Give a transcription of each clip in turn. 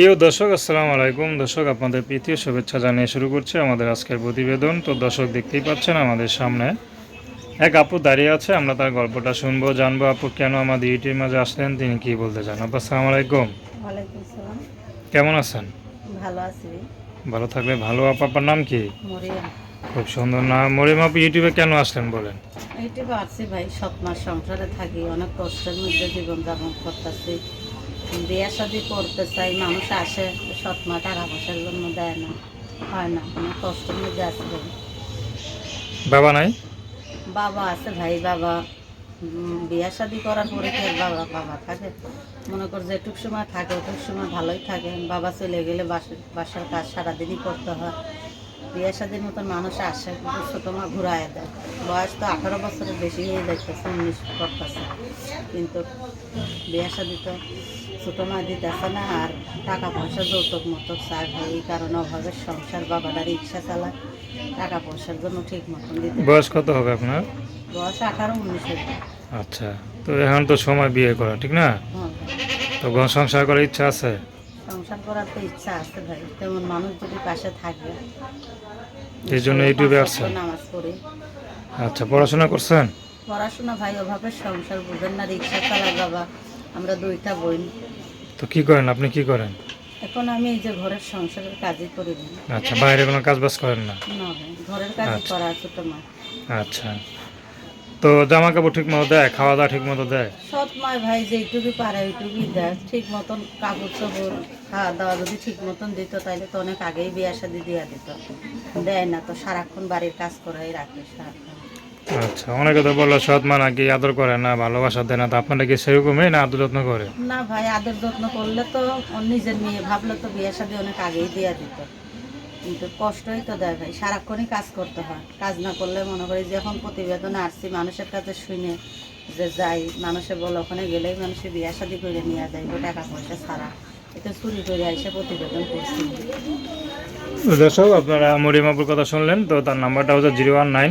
প্রিয় দর্শক আসসালামু আলাইকুম। দর্শক আপনাদের প্রীতীয় শুভেচ্ছা জানিয়ে শুরু করছে আমাদের আজকের প্রতিবেদন। তো দর্শক দেখতেই পাচ্ছেন আমাদের সামনে এক আপু দাঁড়িয়ে আছে। আমরা তার গল্পটা শুনব জানব আপু কেন আমাদের ইউটির মাঝে আসলেন তিনি কি বলতে চান? আপু আসসালামু আলাইকুম। কেমন আছেন? ভালো আছি। ভালো থাকলে ভালো। আপু আপনার নাম কি? খুব সুন্দর নাম। মরিম আপু ইউটিউবে কেন আসলেন বলেন? এইটুকু আছি ভাই সৎ মাস সংসারে থাকি। অনেক কষ্টের মধ্যে জীবন যাপন করতেছি। বিয়ে শাদি করতে চাই মানুষ আসে সৎ মা টাকা পয়সার জন্য দেয় না হয় না অনেক কষ্টের মধ্যে আছে বাবা নাই? বাবা আছে ভাই বাবা বিয়ে শাদি করার পরে কি বাবা বাবা থাকে। মনে কর যেটুক সময় থাকে ওটুক সময় ভালোই থাকে। বাবা চলে গেলে বাসার বাসার কাজ সারাদিনই করতে হয়। বিয়ে শাদির মতন মানুষ আসে কিন্তু ছোটো মা ঘুরায় দেয়। বয়স তো আঠারো বছরের বেশি হয়ে যাইতেছে উনিশ করতেছে। কিন্তু বিয়ে শাদি তো ছোটো মা দিতেছে না আর টাকা পয়সা যৌতুক মতো চায় ভাই এই কারণে অভাবের সংসার বাবাটা রিক্সা চালায় টাকা পয়সার জন্য ঠিক মতন দিতে বয়স কত হবে আপনার? বয়স আঠারো উনিশ আচ্ছা তো এখন তো সময় বিয়ে করা ঠিক না? হ্যাঁ। তো ঘর সংসার করার ইচ্ছা আছে? সংসার করার তো ইচ্ছা আছে ভাই। তেমন মানুষ যদি পাশে থাকে এই জন্য ইউটিউবে আসছেন? নামাজ পড়ি। আচ্ছা পড়াশোনা করছেন? পড়াশোনা ভাই অভাবে সংসার বুঝেন না রিক্সা চালায় বাবা আমরা দুইটা বোন। তো কি করেন? আপনি কি করেন? এখন আমি এই যে ঘরের সংসারের কাজই করি আচ্ছা বাইরে কোনো কাজ বাজ করেন না? না ভাই ঘরের কাজই আচ্ছা। করা ছোট মা। আচ্ছা। তো জামা কাপড় ঠিক মতো দেয় খাওয়া দাওয়া ঠিক মতো দেয়? সৎ মায় ভাই যেইটুকুই পারে ওইটুকুই দেয়। ঠিক মতন কাপড় চোপড় খাওয়া দাওয়া যদি ঠিক মতন দিত তাহলে তো অনেক আগেই বিয়া শাদি দিয়া দিত। দেয় না তো সারাক্ষণ বাড়ির কাজ করাই রাখে সারাক্ষণ। আচ্ছা অনেকে তো বলল সৎ মা নাকি আদর করে না ভালোবাসা দেয় না তো আপনারা কি সেরকমই না আদর যত্ন করে? না ভাই আদর যত্ন করলে তো নিজের নিয়ে ভাবলে তো বিয়ে শাদি অনেক আগেই দিয়া দিত। কিন্তু কষ্টই তো দেয় ভাই, সারাক্ষণই কাজ করতে হয়। কাজ না করলে মনে করি যখন প্রতিবেদনে আসছি, মানুষের কাছে শুনে যে যাই মানুষে বলে ওখানে গেলেই মানুষের বিয়ে শাদি করে নিয়ে যায় টাকা পয়সা ছাড়া। এটা চুরি করে এসে প্রতিবেদন করছি। দর্শক, আপনারা মরিমাপুর কথা শুনলেন, তো তার নাম্বারটা হচ্ছে zero one nine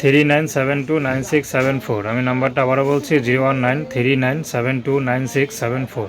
three nine seven two nine six seven four. আমি নাম্বারটা আবারও বলছি, zero one nine three nine seven two nine six seven four.